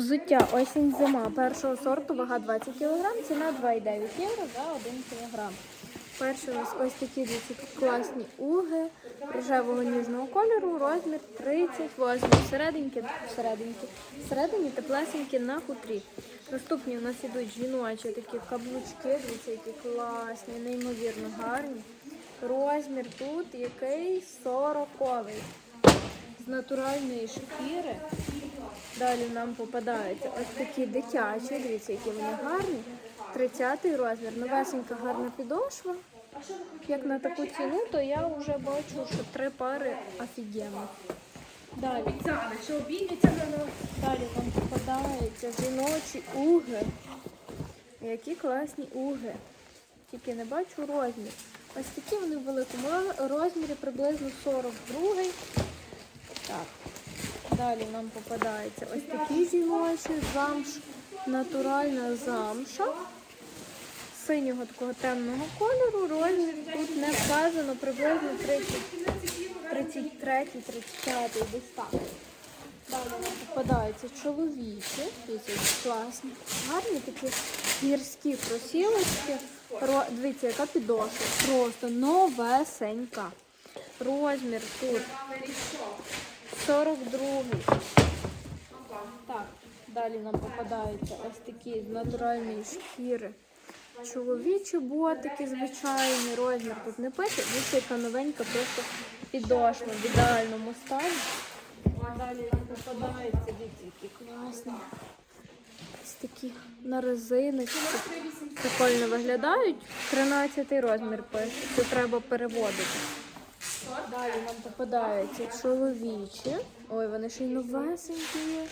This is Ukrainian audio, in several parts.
Взуття осінь зима першого сорту, вага 20 кг, ціна 2,9 євро за 1 кг. Перший у нас ось такі класні уги рожевого ніжного кольору, розмір 38. Всерединки, всерединки, всередині теплесенькі на хутрі. Наступні у нас ідуть жіночі такі каблучки, дивіться, які класні, неймовірно гарні. Розмір тут який 40-й. З натуральної шкіри. Далі нам попадаються ось такі дитячі, дивіться, які вони гарні. 30 розмір, новесенька гарна підошва. Як на таку ціну, то я вже бачу, що три пари офігенно. Далі. Далі вам попадаються жіночі уги. Які класні уги. Тільки не бачу розмір. Ось такі вони в великому розмірі, приблизно 42. Так. Далі нам попадаються ось такі жіночі, замш, натуральна замша. Синього такого темного кольору. Розмір тут не вказано, приблизно 33, 35 десь так. Далі нам попадаються чоловічі, класні, гарні такі гірські кросівочки. Ро... Дивіться, яка підошва. Просто новесенька. Розмір тут 42. Так, далі нам попадаються ось такі з натуральної шкіри. Чоловічі ботики, звичайний розмір тут не пише. Дивіться, яка новенька, просто підошва в ідеальному стані. Далі нам попадаються, дивіться, які класні. Ось такі на резиночці. Прикольно виглядають. 13 розмір пише. Це треба переводити. Далі нам попадаються чоловічі. Ой, вони ще й новесенькі. є.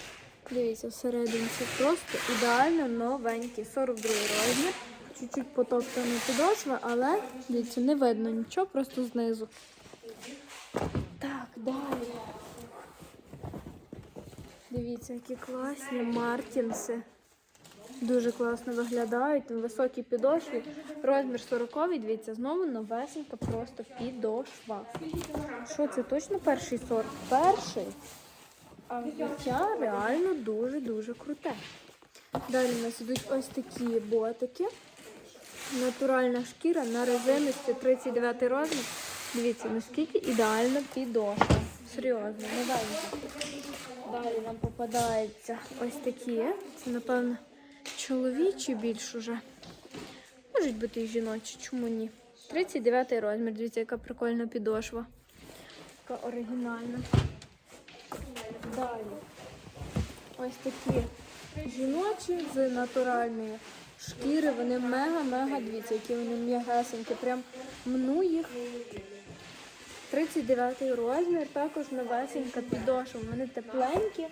Дивіться, всередині просто ідеально новенькі. 42 розмір. Чуть-чуть потоптана підошва, але дивіться, не видно нічого, просто знизу. Так, далі. Дивіться, які класні мартінси. Дуже класно виглядають. Високі підошві. Розмір 40 дивіться, знову новесенька просто підошва. Що це точно перший сорт? Перший. А взуття реально дуже-дуже круте. Далі у нас йдуть ось такі ботики. Натуральна шкіра на резиночці 39 розмір. Дивіться, наскільки ідеально підошва. Серйозно, новенька. Далі нам попадаються ось такі. Це, напевно, чоловічі більш уже. Можуть бути і жіночі, чому ні? 39 розмір. Дивіться, яка прикольна підошва. Така оригінальна. Далі. Ось такі жіночі з натуральної шкіри. Вони мега-мега, дивіться, які вони м'ягесенькі. Прям мну їх. 39 розмір, також новесенька підошва. Вони тепленькі.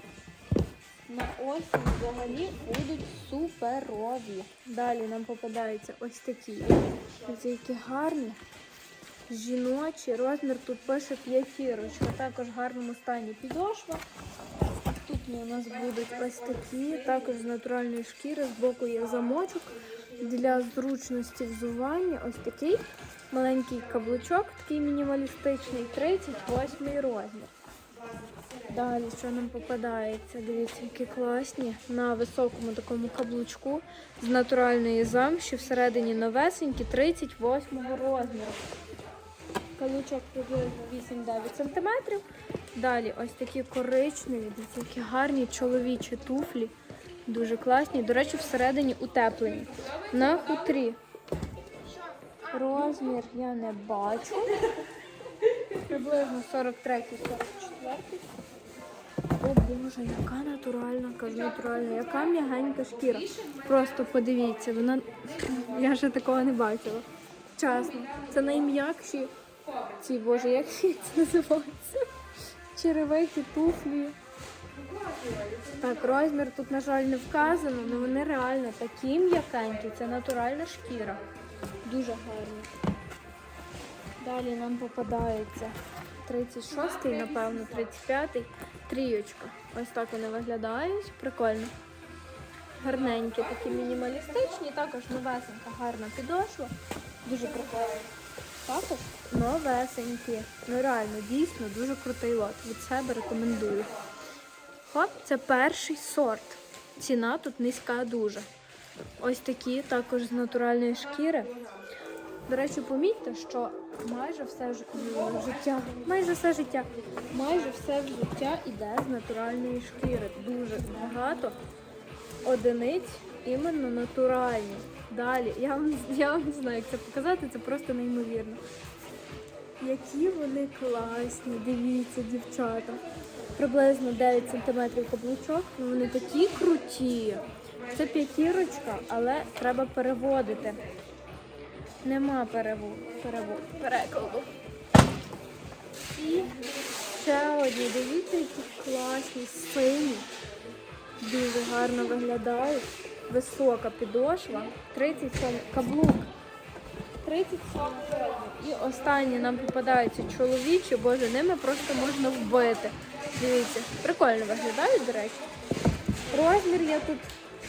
На осінь взагалі будуть суперові. Далі нам попадаються ось такі. Ось які гарні. Жіночі. Розмір тут пише п'ятірочка. Також в гарному стані підошва. Тут у нас будуть ось такі, також з натуральної шкіри, з боку є замочок. Для зручності взування ось такий маленький каблучок, такий мінімалістичний, 38 розмір. Далі, що нам попадається, дивіться, які класні. На високому такому каблучку з натуральної замші, всередині новесенькі, 38 розміру. Каблучок приблизно 8-9 см. Далі ось такі коричневі, дивіться, які гарні чоловічі туфлі. Дуже класні. До речі, всередині утеплені. На хутрі. Розмір я не бачу. Приблизно 43-44. О Боже, яка натуральна, натуральна, яка м'ягенька шкіра. Просто подивіться, вона я ще такого не бачила. Чесно, це найм'якші ці, боже, як це називається? Черевики, туфлі. Так, розмір тут, на жаль, не вказано, але вони реально такі м'якенькі. Це натуральна шкіра. Дуже гарні. Далі нам попадається 36-й, напевно, 35-й. Трійочка. Ось так вони виглядають. Прикольно. Гарненькі, такі мінімалістичні, також новесенька, гарна підошва. Дуже прикольно. Також новесенькі. Ну реально, дійсно, дуже крутий лот. Від себе рекомендую. Хоп, це перший сорт. ціна тут низька дуже. Ось такі також з натуральної шкіри. До речі, помітьте, що майже все ж- життя, майже все життя, майже все життя іде з натуральної шкіри. Дуже багато одиниць іменно натуральні. Далі, я вам, я вам не знаю, як це показати, це просто неймовірно. Які вони класні, дивіться, дівчата. Приблизно 9 см каблучок, вони такі круті. Це п'ятірочка, але треба переводити. Нема переводу, переводу, перекладу. І ще одні, дивіться, які класні, сині. Дуже гарно виглядають. Висока підошва, 37 каблук. 37 сотень. І останні нам попадаються чоловічі, боже, ними просто можна вбити. Дивіться, прикольно виглядають, до речі. Розмір я тут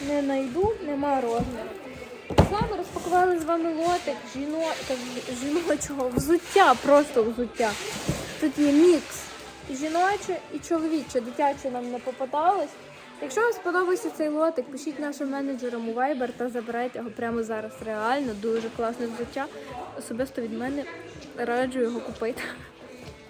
не знайду, нема розміру. Саме розпакували з вами лотик жіно... жіночого взуття, просто взуття. Тут є мікс. І жіноче, і чоловіче, дитяче нам не попадалось. Якщо вам сподобався цей лотик, пишіть нашим менеджерам у Viber та забирайте його прямо зараз. Реально дуже класне взуття. Особисто від мене раджу його купити.